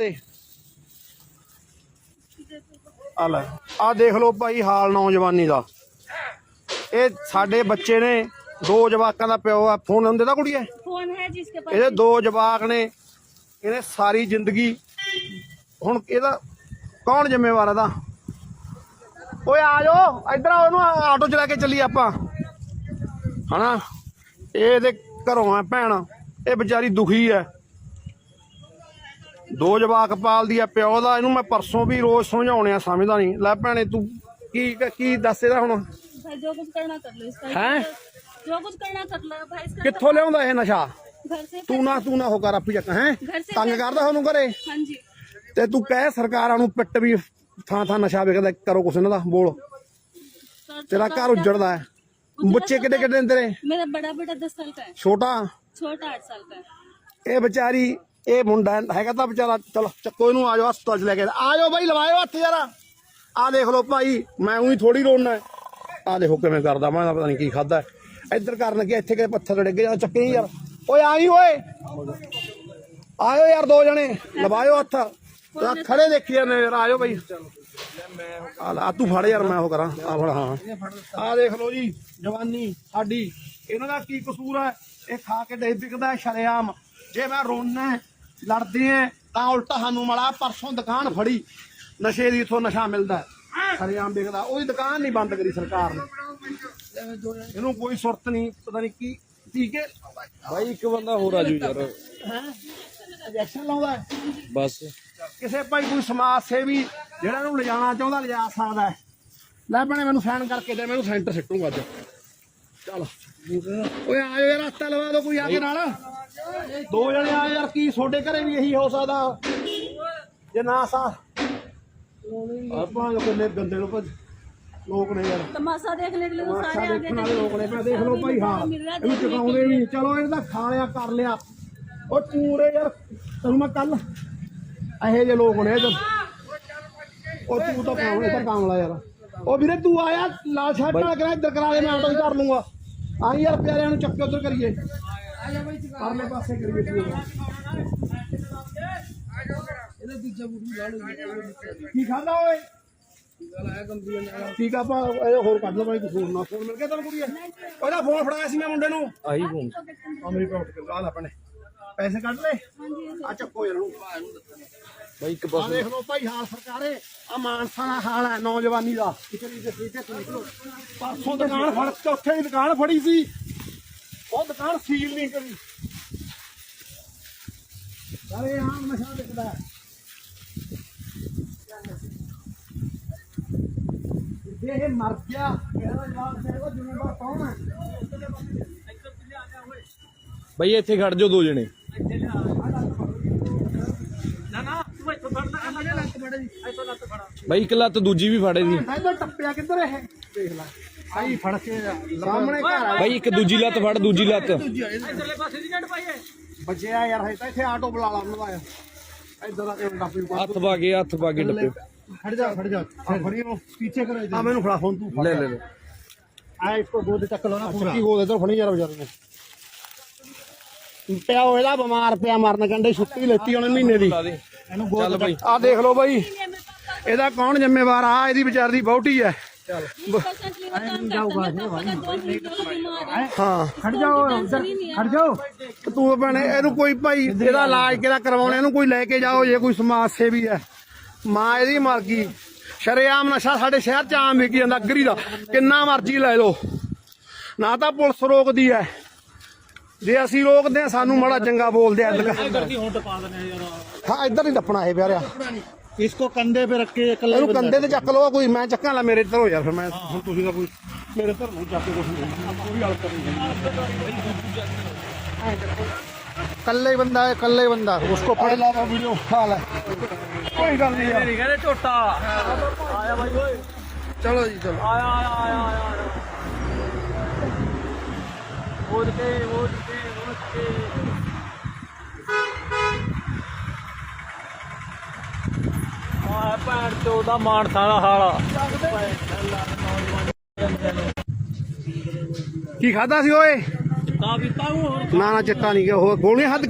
ਤੇ ਆ ਲੈ। ਆ ਦੇਖ ਲਓ ਭਾਈ ਹਾਲ ਨੌਜਵਾਨੀ ਦਾ। ਇਹ ਸਾਡੇ ਬੱਚੇ ਨੇ ਦੋ ਜਵਾਕਾਂ ਦਾ ਪਿਓ ਆ। ਫੋਨ ਹੁੰਦੇ ਦਾ ਕੁੜੀਏ? ਫੋਨ ਹੈ ਜਿਸਕੇ ਪਾਸ। ਇਹਦੇ ਦੋ ਜਵਾਕ ਨੇ। ਇਹਨੇ ਸਾਰੀ ਜ਼ਿੰਦਗੀ ਹੁਣ ਇਹਦਾ ਕੌਣ ਜ਼ਿੰਮੇਵਾਰ ਆ ਦਾ ਓਏ ਆ ਜਾਓ। ਇਧਰ ਆ ਉਹਨੂੰ ਆਟੋ ਚਲਾ ਕੇ ਚੱਲੀ ਆਪਾਂ। ਹਨਾ? ਇਹ ਇਹਦੇ ਘਰੋਂ ਆ ਭੈਣ। ਇਹ ਵਿਚਾਰੀ ਦੁਖੀ ਹੈ ਦੋ ਜਵਾਕ ਪਾਲਦੀ ਆ ਪਿਓ ਦਾ ਇਹਨੂੰ ਮੈਂ ਪਰਸੋਂ ਵੀ ਰੋਜ਼ ਸਮਝਾਉਣਿਆ ਸਮਝਦਾ ਨਹੀਂ ਲੈ ਭੈਣੇ ਤੂੰ ਕੀ ਕੀ ਦੱਸ ਇਹਦਾ ਹੁਣ भाई जो कुछ करना कर लो इसका हैं? जो कुछ करना कर लो भाई इसका ਕਿੱਥੋਂ ਲਿਆਉਂਦਾ ਇਹ ਨਸ਼ਾ घर से ਤੂੰ ਨਾ ਤੂੰ ਨਾ ਹੋ ਕਰ ਆਪੀ ਚੱਕ ਹੈ घर से ਤੰਗ ਕਰਦਾ ਉਹਨੂੰ ਘਰੇ हाँ जी ਤੇ ਤੂੰ ਕਹਿ ਸਰਕਾਰਾਂ ਨੂੰ ਪਿੱਟ ਵੀ ਥਾਂ ਥਾਂ ਨਸ਼ਾ ਵੇਚਦਾ ਕਰੋ ਕੁਛ ਇਹਨਾਂ ਦਾ ਬੋਲ सर, ਤੇਰਾ ਘਰ ਉੱਜੜਦਾ ਹੈ ਬੱਚੇ ਕਿੱਡੇ ਕਿੱਡੇ ਨੇ ਤੇਰੇ मेरा बड़ा बेटा दस साल का है ਛੋਟਾ छोटा आठ साल का है ਇਹ ਵਿਚਾਰੀ ਇਹ ਮੁੰਡਾ ਹੈਗਾ ਤਾਂ ਵਿਚਾਰਾ, ਚਲੋ ਚੱਕੋ ਇਹਨੂੰ ਆ ਜਾਓ ਹਸਪਤਾਲ ਚ ਲੈ ਕੇ। ਆ ਜਾਓ ਬਾਈ, ਲਵਾਇਓ ਹੱਥ ਯਾਰਾ ਆ ਦੇਖ ਲਓ ਭਾਈ, ਮੈਂ ਉਹੀ ਥੋੜੀ ਰੋਣਾ ਆ ਦੇਖੋ ਕਿਵੇਂ ਕਰਦਾ, ਮੈਂ ਪਤਾ ਨਹੀਂ ਕੀ ਖਾਦਾ ਇੱਧਰ ਕਰਨ ਲੱਗਿਆ ਇੱਥੇ ਕਿ ਪੱਥਰ ਡਿੱਗੇ ਜਾਂ ਚੱਕੇ ਨੀ ਯਾਰ। ਓਏ ਆਈ ਓਏ। ਆਇਓ ਯਾਰ ਦੋ ਜਣੇ, ਲਵਾਇਓ ਹੱਥ। ਤਾਂ ਖੜੇ ਦੇਖੀ ਜਾਂਦੇ ਯਾਰ ਆਜੋ ਬਾਈ। ਆ ਤੂੰ ਫੜ ਯਾਰ, ਮੈਂ ਉਹ ਕਰਾਂ। ਆ ਫੜ, ਹਾਂ। ਆ ਦੇਖ ਲਓ ਜੀ, ਜਵਾਨੀ ਸਾਡੀ। ਇਹਨਾਂ ਦਾ ਕੀ ਕਸੂਰ ਹੈ? ਇਹ ਖਾ ਕੇ ਡੇ ਵਿਕਦਾ ਸ਼ਰਿਆਮ। ਜੇ ਮੈਂ ਰੋਣਾ ਲੜਦੇ ਆ ਤਾਂ ਉਲਟਾ ਸਾਨੂੰ ਮਲਾ ਪਰਸੋਂ ਦੁਕਾਨ ਫੜੀ। ਨਸ਼ੇ ਦੀ ਇਥੋਂ ਨਸ਼ਾ ਮਿਲਦਾ ਸ਼ਰਿਆਮ ਵਿਕਦਾ ਉਹਦੀ ਦੁਕਾਨ ਨਹੀਂ ਬੰਦ ਕਰੀ ਸਰਕਾਰ ਨੇ। ਇਹਨੂੰ ਕੋਈ ਸੁਰਤ ਨਹੀਂ ਪਤਾ ਨਹੀਂ ਕੀ ਟੀਕੇ ਭਾਈ ਇੱਕ ਬੰਦਾ ਹੋਰ ਆਜੂ ਯਾਰ। ਹੈ ਇੰਜੈਕਸ਼ਨ ਲਾਉਂਦਾ ਬਸ। ਕਿਸੇ ਭਾਈ ਕੋਈ ਸਮਾਜ ਸੇਵੀ ਜਿਹੜਾ ਇਹਨੂੰ ਲਿਜਾਣਾ ਚਾਹੁੰਦਾ ਲਿਜਾ ਸਕਦਾ ਹੈ ਲੈ ਭੈਣੇ ਮੈਨੂੰ ਸਾਈਨ ਕਰਕੇ ਦੇ ਮੈਨੂੰ ਸੈਂਟਰ ਸਿੱਟੂਗਾ ਅੱਜ। ਚਲ। ਓਏ ਆਇਓ ਯਾਰ ਹੱਥ ਲਵਾ ਦੋ ਕੋਈ ਆ ਕੇ ਨਾਲ। ਦੋ ਜਣੇ ਆ ਯਾਰ ਕੀ ਤੁਹਾਡੇ ਘਰੇ ਵੀ ਇਹੀ ਹੋ ਸਕਦਾ? ਜੇ ਨਾ ਸਾ ਆਪਾਂ ਕਿੰਨੇ ਗੰਦੇ ਲੋਕ ਲੋਕ ਨੇ ਯਾਰ। ਤਮਾਸ਼ਾ ਦੇਖ ਲੈ ਲੋਕ ਸਾਰੇ ਆ ਗਏ ਨੇ ਲੋਕ ਨੇ ਪਾ ਦੇਖ ਲੋ ਭਾਈ ਹਾਂ। ਇਹਨੂੰ ਚੁਕਾਉਂਦੇ ਵੀ ਚਲੋ ਇਹਦਾ ਖਾ ਲਿਆ ਕਰ ਲਿਆ। ਉਹ ਚੂਰੇ ਯਾਰ ਤੈਨੂੰ ਮੈਂ ਕੱਲ ਇਹੋ ਜਿਹੇ ਲੋਕ ਨੇ ਜਦ ਉਹ ਤੂੰ ਤਾਂ ਪਾਉਣੇ ਤਾਂ ਕਾਮਲਾ ਯਾਰ। ਉਹ ਵੀਰੇ ਤੂੰ ਆਇਆ ਲਾਸ਼ਾ ਢਾਲ ਕਰਾ ਇੱਧਰ ਕਰਾ ਦੇ ਮੈਂ ਆਟੋ ਕਰ ਲੂੰਗਾ। ਆਈ ਯਾਰ ਪਿਆਰਿਆਂ ਨੂੰ ਚੱਕੇ ਉੱਧਰ ਕਰੀਏ। ਪਰਲੇ ਪਾਸੇ ਕਰੀਏ ਕੀ ਖਾਦਾ ਓਏ? ਠੀਕ ਆ ਆਪਾਂ ਇਹ ਹੋਰ ਕੱਢ ਲਵਾਂ ਕੋਈ ਫੋਨ ਨਾ ਫੋਨ ਮਿਲ ਗਿਆ ਤੈਨੂੰ ਕੁੜੀਏ? ਉਹਦਾ ਫੋਨ ਫੜਾਇਆ ਸੀ ਮੈਂ ਮੁੰਡੇ ਨੂੰ। ਆਹੀ ਫੋਨ। ਮੇਰੀ ਕਾਊਂਟ ਕਰ ਆ ਲੈ ਆਪਣੇ। ਪੈਸੇ ਕੱਢ ਲੈ। ਆ ਚੱਕੋ ਯਾਰ ਨੂੰ ਭਾਈ ਇੱਕ ਆ ਪਾਸੇ ਦੇਖ ਲਓ ਭਾਈ ਹਾਲ ਸਰਕਾਰੇ। ਆ ਮਾਨਸਾ ਦਾ ਹਾਲ ਹੈ ਨੌਜਵਾਨੀ ਦਾ। ਦੇ ਸੀਟੇ ਤੋਂ ਨਿਕਲੋ ਪਰਸੋਂ ਦੁਕਾਨ ਫੜ ਚੌਥੇ ਦੀ ਦੁਕਾਨ ਫੜੀ ਸੀ। ਉਹ ਦੁਕਾਨ ਸੀਲ ਨਹੀਂ ਕਰੀ। ਸਾਰੇ ਆਮ ਨਸ਼ਾ ਹੈ। ਜੇ ਇਹ ਮਰ ਗਿਆ ਇਹਦਾ ਜਵਾਬ ਦੇਗਾ ਜ਼ਿੰਮੇਵਾਰ ਕੌਣ ਹੈ? ਭਾਈ ਇੱਥੇ ਖੜ ਜਾਓ ਦੋ ਜਣੇ। ਭਾਈ ਇੱਕ ਲੱਤ ਦੂਜੀ ਵੀ ਫੜੇ ਦੀ ਟੱਪਿਆ ਕਿੱਧਰ ਇਹ ਦੇਖ ਲੈ। ਸਹੀ ਇੱਕ ਦੂਜੀ ਲੱਤ ਫੜ ਦੂਜੀ ਲੱਤ। ਇਧਰਲੇ ਪਾਸੇ ਦੀ ਹੱਥ ਬਾਗੇ ਹੱਥ ਬਾਗੇ ਡੱਪੇ ਜਾ ਖੜ ਜਾ। ਫੜੀ ਉਹ ਪਿੱਛੇ ਕਰ ਆ ਮੈਨੂੰ ਫੜਾ ਫੋਨ ਤੂੰ ਲੈ ਲੈ ਲੈ। ਆ ਇਸਕੋ ਗੋਦ ਚੱਕ ਲਓ ਨਾ ਪੂਰਾ ਕੀ ਗੋਦ ਇਧਰ ਫੜੀ ਯਾਰ ਵਿਚਾਰੇ ਨੇ। ਪਿਆ ਹੋਇਆ ਬਿਮਾਰ ਪਿਆ ਮਰਨ ਕੰਡੇ ਛੁੱਟੀ ਲੈਤੀ ਉਹਨੇ ਮਹੀਨੇ ਦੀ। ਇਹਨੂੰ ਗੋਦ ਆ ਦੇਖ ਲਓ ਬਾਈ ਇਹਦਾ ਕੌਣ ਜ਼ਿੰਮੇਵਾਰ ਆ? ਇਹਦੀ ਵਿਚਾਰ ਦੀ ਬਹੁਟੀ ਹੈ। ਹਾਂ। ਖੜ ਜਾਓ ਇੱਧਰ ਖੜ ਜਾਓ। ਤੂੰ ਭੈਣੇ ਇਹਨੂੰ ਕੋਈ ਭਾਈ ਇਹਦਾ ਇਲਾਜ ਕਿਹੜਾ ਕਰਵਾਉਣਾ? ਇਹਨੂੰ ਕੋਈ ਲੈ ਕੇ ਜਾਓ ਜੇ ਕੋਈ ਸਮਾਜ ਸੇਵੀ ਹੈ। ਮਾਂ ਇਹਦੀ ਮਰ ਗਈ। ਸ਼ਰੇਆਮ ਨਸ਼ਾ ਸਾਡੇ ਸ਼ਹਿਰ ਚ ਆਮ ਵਿਕੀ ਜਾਂਦਾ ਗਰੀ ਦਾ। ਕਿੰਨਾ ਮਰਜ਼ੀ ਲੈ ਲਓ। ਨਾ ਤਾਂ ਪੁਲਿਸ ਰੋਕਦੀ ਹੈ। ਜੇ ਅਸੀਂ ਰੋਕਦੇ ਆ ਸਾਨੂੰ ਮਾੜਾ ਚੰਗਾ ਬੋਲਦੇ ਆ ਇੱਧਰ। ਹਾਂ ਇੱਧਰ ਨਹੀਂ ਟੱਪਣਾ ਇਹ ਪਿਆਰਿਆ इसको कंधे पे रख के कल ਇਹਨੂੰ ਕੰਦੇ ਤੇ ਚੱਕ ਲਓ ਕੋਈ ਮੈਂ ਚੱਕਾਂ ਲਾ ਮੇਰੇ ਇੱਧਰ ਹੋ ਯਾਰ ਫਿਰ ਮੈਂ ਹੁਣ ਤੁਸੀਂ ਦਾ ਕੋਈ ਮੇਰੇ ਇੱਧਰ ਨਹੀਂ ਚੱਕ ਕੇ ਕੁਝ ਨਹੀਂ ਪੂਰੀ ਹਾਲਤ ਨਹੀਂ ਕੱਲੇ ਹੀ ਬੰਦਾ ਹੈ ਕੱਲੇ ਹੀ ਬੰਦਾ ਉਸਕੋ ਫੜ ਲਾ ਵੀਡੀਓ ਹਾਲ ਹੈ ਕੋਈ ਗੱਲ ਨਹੀਂ ਯਾਰ ਕਹਿੰਦੇ ਝੋਟਾ ਆਇਆ ਭਾਈ ਓਏ ਚਲੋ ਜੀ ਚਲੋ ਆਇਆ ਆਇਆ ਆਇਆ ਆਇਆ ਉਹਦ ਕੇ ਉਹਦ ਕੇ ਉਹਦ ਕੇ ਭੈਣ ਚੋ ਦਾ ਮਾਨਸਾ ਦਾ ਹਾਲ ਕੀ ਖਾਦਾ ਸੀ ਓਏ? ਤਾਂ ਵੀ ਤਾਂ ਨਾ ਨਾ ਚਿੱਟਾ ਨਹੀਂ ਗਿਆ ਉਹ ਗੋਲੀਆਂ ਹੱਦ